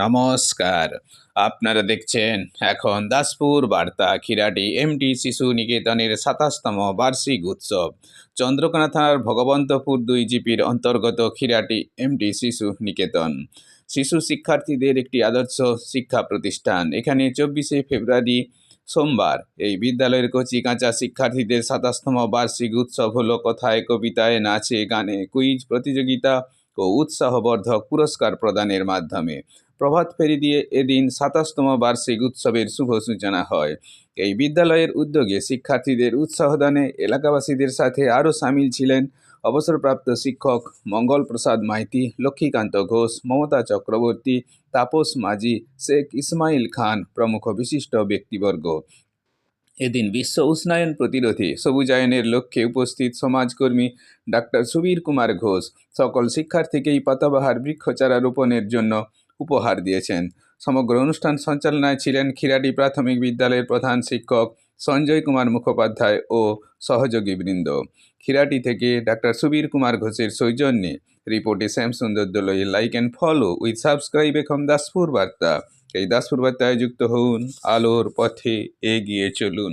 নমস্কার। আপনারা দেখছেন এখন দাসপুর বার্তা খিরাটি এমটি শিশু নিকেতনের সাতাশতম বার্ষিক উৎসব। চন্দ্রকোনা থানার ভগবন্তপুর দুই জিপির অন্তর্গত খিরাটি এমটি শিশু নিকেতন। শিশু শিক্ষার্থীদের একটি আদর্শ শিক্ষা প্রতিষ্ঠান। এখানে চব্বিশে ফেব্রুয়ারি সোমবার। এই বিদ্যালয়ের কচি কাঁচা শিক্ষার্থীদের সাতাশতম বার্ষিক উৎসব হলো কথায়, কবিতায়, নাচে, গানে, কুইজ, প্রতিযোগিতা ও উৎসাহবর্ধক পুরস্কার প্রদানের মাধ্যমে। প্রভাত ফেরি দিয়ে এদিন সাতাশতম বার্ষিক উৎসবের শুভ সূচনা হয়। এই বিদ্যালয়ের উদ্যোগে শিক্ষার্থীদের উৎসাহদানে এলাকাবাসীদের সাথে আরও সামিল ছিলেন অবসরপ্রাপ্ত শিক্ষক মঙ্গল প্রসাদ মাইতি, লক্ষ্মীকান্ত ঘোষ, মমতা চক্রবর্তী, তাপস মাঝি, শেখ ইসমাইল খান প্রমুখ বিশিষ্ট ব্যক্তিবর্গ। এদিন বিশ্ব উষ্ণায়ন প্রতিরোধী সবুজায়নের লক্ষ্যে উপস্থিত সমাজকর্মী ডাক্তার সুবীর কুমার ঘোষ সকল শিক্ষার্থীকেই পাতাবাহার বৃক্ষচারা রোপণের জন্য উপহার দিয়েছেন। সমগ্র অনুষ্ঠান সঞ্চালনায় ছিলেন খিরাডি প্রাথমিক বিদ্যালয়ের প্রধান শিক্ষক সঞ্জয় কুমার মুখোপাধ্যায় ও সহযোগী বৃন্দ। খিরাটি থেকে ডাক্তার সুবীর কুমার ঘোষের সৌজন্যে। রিপোর্টে Shyam Sundar Dolui like and follow with subscribe এখন দাসপুর বার্তা। এই দাসপুর বার্তায় যুক্ত হন আলোর পথে এগিয়ে চলুন।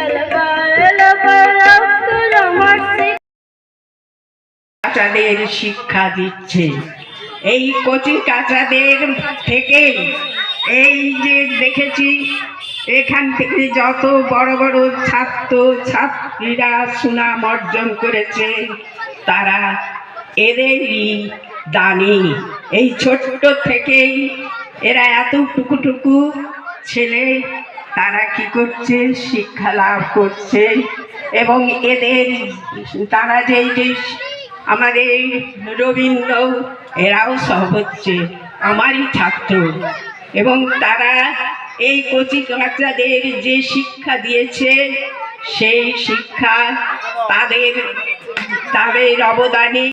কাঁচাদের শিক্ষা দিচ্ছে। এই কচি কাঁচাদের থেকে এই যে দেখেছি, এখান থেকে যত বড় বড় ছাত্র, ছাত্রীরা সুনাম অর্জন করেছে, তারা এদেরই দানি। এই ছোট্ট থেকেই এরা এত টুকুটুকু ছেলে, তারা কি করছে? শিক্ষা লাভ করছে। এবং এদের, তারা যেই যে আমাদের রবীন্দ্র, এরাও সব হচ্ছে আমারই ছাত্র এবং তারা এই কচি কাঁচাদের যে শিক্ষা দিয়েছে, সেই শিক্ষা তাদের তাদের অবদানে